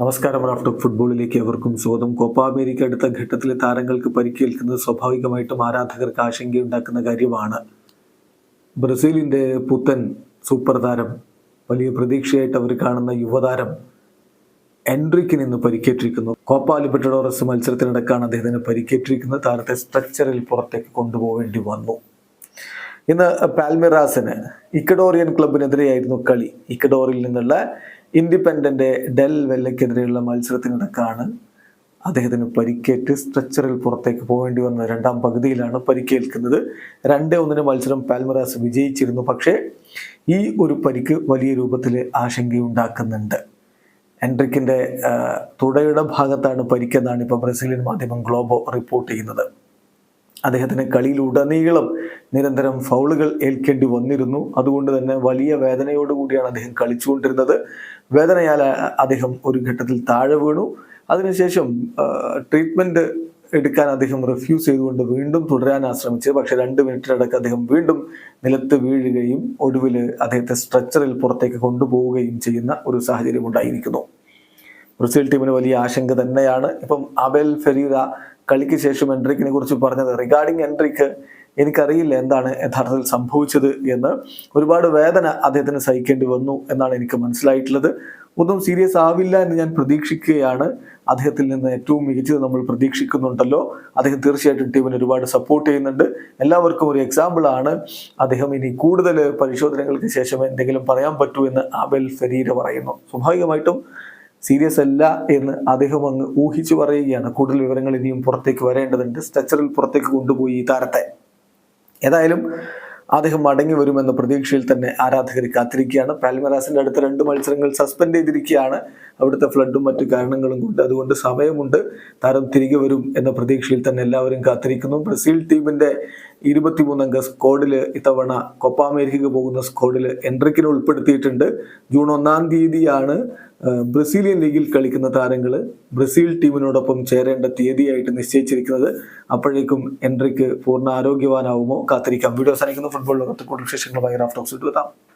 നമസ്കാരം റാഫ്റ്റർ ഫുട്ബോളിലേക്ക് എവർക്കും സ്വാഗതം. കോപ്പ അമേരിക്ക അടുത്ത ഘട്ടത്തിലെ താരങ്ങൾക്ക് പരിക്കേൽക്കുന്നത് സ്വാഭാവികമായിട്ടും ആരാധകർക്ക് ആശങ്കയുണ്ടാക്കുന്ന കാര്യമാണ്. ബ്രസീലിന്റെ പുത്തൻ സൂപ്പർ താരം വലിയ പ്രതീക്ഷയായിട്ട് അവർ കാണുന്ന യുവതാരം എൻട്രിക്കിന് ഇന്ന് പരിക്കേറ്റിരിക്കുന്നു. കോപ്പ ലിബർട്ടഡോറസ് മത്സരത്തിനിടക്കാണ് അദ്ദേഹത്തിന് പരിക്കേറ്റിരിക്കുന്നത്. താരത്തെ സ്ട്രക്ചറിൽ പുറത്തേക്ക് കൊണ്ടുപോകേണ്ടി വന്നു. ഇന്ന് പാൽമിറാസിന് ഇക്കഡോറിയൻ ക്ലബിനെതിരെയായിരുന്നു കളി. ഇക്കഡോറിൽ നിന്നുള്ള ഇൻഡിപെൻഡന്റ് ഡെൽ വെല്ലയ്ക്കെതിരെയുള്ള മത്സരത്തിനിടക്കാണ് അദ്ദേഹത്തിന് പരിക്കേറ്റ് സ്ട്രെച്ചറിൽ പുറത്തേക്ക് പോകേണ്ടി വന്ന രണ്ടാം പകുതിയിലാണ് പരിക്കേൽക്കുന്നത്. രണ്ട് ഒന്നിന് മത്സരം പാൽമറാസ് വിജയിച്ചിരുന്നു. പക്ഷേ ഈ ഒരു പരിക്ക് വലിയ രൂപത്തിൽ ആശങ്കയുണ്ടാക്കുന്നുണ്ട്. എൻട്രിക്കിന്റെ തുടയുടെ ഭാഗത്താണ് പരിക്കെന്നാണ് ഇപ്പോൾ ബ്രസീലിയൻ മാധ്യമം ഗ്ലോബോ റിപ്പോർട്ട് ചെയ്യുന്നത്. അദ്ദേഹത്തിന് കളിയിലുടനീളം നിരന്തരം ഫൗളുകൾ ഏൽക്കേണ്ടി വന്നിരുന്നു. അതുകൊണ്ട് തന്നെ വലിയ വേദനയോടുകൂടിയാണ് അദ്ദേഹം കളിച്ചുകൊണ്ടിരുന്നത്. വേദനയാൽ അദ്ദേഹം ഒരു ഘട്ടത്തിൽ താഴെ വീണു. അതിനുശേഷം ട്രീറ്റ്മെന്റ് എടുക്കാൻ അദ്ദേഹം റിഫ്യൂസ് ചെയ്തുകൊണ്ട് വീണ്ടും തുടരാനാണ് ശ്രമിച്ചത് പക്ഷെ രണ്ട് മിനിറ്റിനടക്ക് അദ്ദേഹം വീണ്ടും നിലത്ത് വീഴുകയും ഒടുവിൽ അദ്ദേഹത്തെ സ്ട്രെച്ചറിൽ പുറത്തേക്ക് കൊണ്ടുപോവുകയും ചെയ്യുന്ന ഒരു സാഹചര്യം ഉണ്ടായിരിക്കുന്നു. ബ്രസീൽ ടീമിന് വലിയ ആശങ്ക തന്നെയാണ്. ഇപ്പം അബൽ ഫെരീര കളിക്ക് ശേഷം എൻട്രിക്കിനെ കുറിച്ച് പറഞ്ഞത് റിഗാർഡിങ് എൻട്രിക്ക് എനിക്കറിയില്ല എന്താണ് യഥാർത്ഥത്തിൽ സംഭവിച്ചത് എന്ന്. ഒരുപാട് വേദന അദ്ദേഹത്തിന് സഹിക്കേണ്ടി വന്നു എന്നാണ് എനിക്ക് മനസ്സിലായിട്ടുള്ളത്. ഒന്നും സീരിയസ് ആവില്ല എന്ന് ഞാൻ പ്രതീക്ഷിക്കുകയാണ്. അദ്ദേഹത്തിൽ നിന്ന് ഏറ്റവും മികച്ചത് നമ്മൾ പ്രതീക്ഷിക്കുന്നുണ്ടല്ലോ. അദ്ദേഹം തീർച്ചയായിട്ടും ടീമിന് ഒരുപാട് സപ്പോർട്ട് ചെയ്യുന്നുണ്ട്. എല്ലാവർക്കും ഒരു എക്സാമ്പിൾ ആണ്. അദ്ദേഹം ഇനി കൂടുതൽ പരിശോധനകൾക്ക് ശേഷം എന്തെങ്കിലും പറയാൻ പറ്റൂ എന്ന് ആബൽ ഫെരീര പറയുന്നു. സ്വാഭാവികമായിട്ടും സീരിയസ് അല്ല എന്ന് അദ്ദേഹം അങ്ങ് ഊഹിച്ചു പറയുകയാണ്. കൂടുതൽ വിവരങ്ങൾ ഇനിയും പുറത്തേക്ക് വരേണ്ടതുണ്ട്. സ്ട്രെച്ചറിൽ പുറത്തേക്ക് കൊണ്ടുപോയി ഈ താരത്തെ. ഏതായാലും അദ്ദേഹം മടങ്ങി വരുമെന്ന പ്രതീക്ഷയിൽ തന്നെ ആരാധകർ കാത്തിരിക്കുകയാണ്. പാൽമരാസിന്റെ അടുത്ത രണ്ട് മത്സരങ്ങൾ സസ്പെൻഡ് ചെയ്തിരിക്കുകയാണ്. അവിടുത്തെ ഫ്ലഡും മറ്റു കാരണങ്ങളും കൊണ്ട് അതുകൊണ്ട് സമയമുണ്ട്. താരം തിരികെ വരും എന്ന പ്രതീക്ഷയിൽ തന്നെ എല്ലാവരും കാത്തിരിക്കുന്നു. ബ്രസീൽ ടീമിന്റെ ഇരുപത്തിമൂന്നംഗ സ്ക്വാഡിൽ ഇത്തവണ കൊപ്പ അമേരിക്കയ്ക്ക് പോകുന്ന സ്ക്വാഡിൽ എൻട്രിക്കിനെ ഉൾപ്പെടുത്തിയിട്ടുണ്ട്. ജൂൺ ഒന്നാം തീയതിയാണ് ബ്രസീലിയൻ ലീഗിൽ കളിക്കുന്ന താരങ്ങൾ ബ്രസീൽ ടീമിനോടൊപ്പം ചേരേണ്ട തീയതിയായിട്ട് നിശ്ചയിച്ചിരിക്കുന്നത്. അപ്പോഴേക്കും എൻട്രിക്ക് പൂർണ ആരോഗ്യവാനാവുമോ? കാത്തിരിക്കാം. വീഡിയോ അവസാനിക്കുന്ന. ഫുട്ബോൾ ലോകത്ത് കൂടുതൽ റാഫ്റ്റോക്സ് എത്താം.